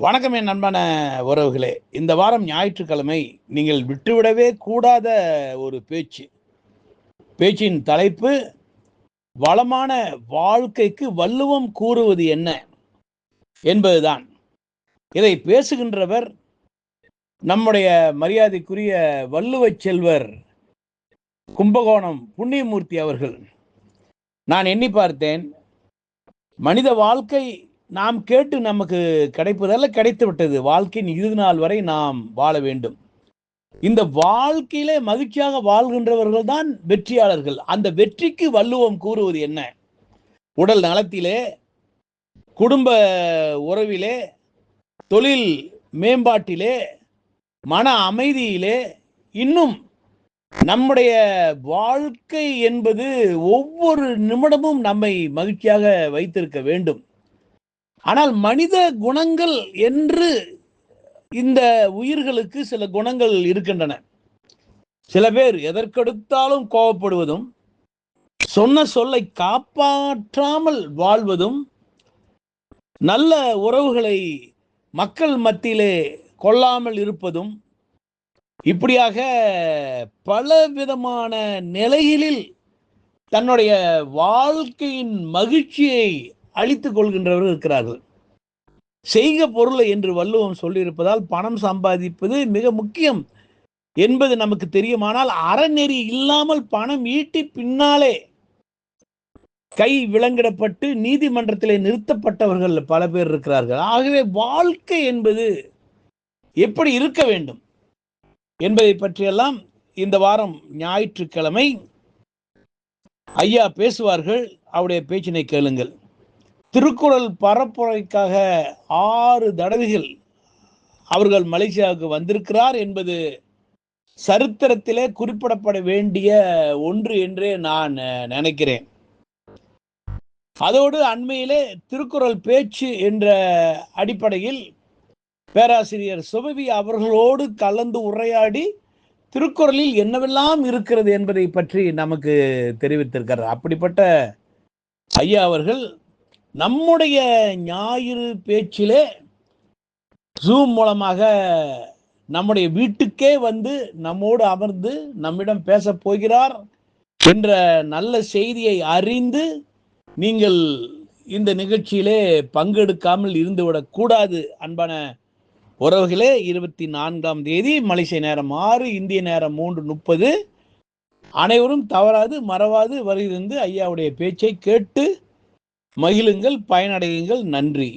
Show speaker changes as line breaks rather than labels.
வணக்கம் என் நண்பான உறவுகளே. இந்த வாரம் ஞாயிற்றுக்கிழமை நீங்கள் விட்டுவிடவே கூடாத ஒரு பேச்சு. பேச்சின் தலைப்பு வளமான வாழ்க்கைக்கு வள்ளுவம் கூறுவது என்ன என்பதுதான். இதை பேசுகின்றவர் நம்முடைய மரியாதைக்குரிய வள்ளுவச் செல்வர் கும்பகோணம் புண்ணியமூர்த்தி அவர்கள். நான் எண்ணி பார்த்தேன் மனித வாழ்க்கை நாம் கேட்டு நமக்கு கிடைப்பதல்ல கிடைத்து விட்டது. வாழ்க்கையின் இறுதி நாள் வரை நாம் வாழ வேண்டும். இந்த வாழ்க்கையிலே மகிழ்ச்சியாக வாழ்கின்றவர்கள் தான் வெற்றியாளர்கள். அந்த வெற்றிக்கு வள்ளுவம் கூறுவது என்ன? உடல் நலத்திலே குடும்ப உறவிலே தொழில் மேம்பாட்டிலே மன அமைதியிலே இன்னும் நம்முடைய வாழ்க்கை என்பது ஒவ்வொரு நிமிடமும் நம்மை மகிழ்ச்சியாக வைத்திருக்க வேண்டும். ஆனால் மனித குணங்கள் என்று இந்த உயிர்களுக்கு சில குணங்கள் இருக்கின்றன. சில பேர் எதற்கெடுத்தாலும் கோபப்படுவதும் சொன்ன சொல்லை காப்பாற்றாமல் வாழ்வதும் நல்ல உறவுகளை மக்கள் மத்தியிலே கொள்ளாமல் இருப்பதும் இப்படியாக பல விதமான நிலைகளில் தன்னுடைய வாழ்க்கையின் மகிழ்ச்சியை அழித்துக் கொள்கின்றவர்கள் இருக்கிறார்கள். செய்க பொருளை என்று வள்ளுவம் சொல்லியிருப்பதால் பணம் சம்பாதிப்பது மிக முக்கியம் என்பது நமக்கு தெரியுமானால் அறநெறி இல்லாமல் பணம் ஈட்டி பின்னாலே கை விலங்கிடப்பட்டு நீதிமன்றத்திலே நிறுத்தப்பட்டவர்கள் பல பேர் இருக்கிறார்கள். ஆகவே வாழ்க்கை என்பது எப்படி இருக்க வேண்டும் என்பதை பற்றியெல்லாம் இந்த வாரம் ஞாயிற்றுக்கிழமை ஐயா பேசுவார்கள். அவருடைய பேச்சினை கேளுங்கள். திருக்குறள் பரப்புரைக்காக ஆறு தடவைகள் அவர்கள் மலேசியாவுக்கு வந்திருக்கிறார் என்பது சரித்திரத்திலே குறிப்பிடப்பட வேண்டிய ஒன்று என்றே நான் நினைக்கிறேன். அதோடு அண்மையிலே திருக்குறள் பேச்சு என்ற அடிப்படையில் பேராசிரியர் சுபவி அவர்களோடு கலந்து உரையாடி திருக்குறளில் என்னவெல்லாம் இருக்கிறது என்பதை பற்றி நமக்கு தெரிவித்திருக்கிறார். அப்படிப்பட்ட ஐயா அவர்கள் நம்முடைய ஞாயிறு பேச்சிலே ஜூம் மூலமாக நம்முடைய வீட்டுக்கே வந்து நம்மோடு அமர்ந்து நம்மிடம் பேச போகிறார் என்ற நல்ல செய்தியை அறிந்து நீங்கள் இந்த நிகழ்ச்சியிலே பங்கெடுக்காமல் இருந்துவிடக் கூடாது. அன்பான உறவுகளே இருபத்தி நான்காம் தேதி மலேசிய நேரம் ஆறு இந்திய நேரம் மூன்று முப்பது. அனைவரும் தவறாது மறவாது வருகிறது ஐயாவுடைய பேச்சை கேட்டு மகிழுங்கள் பயனடையுங்கள். நன்றி.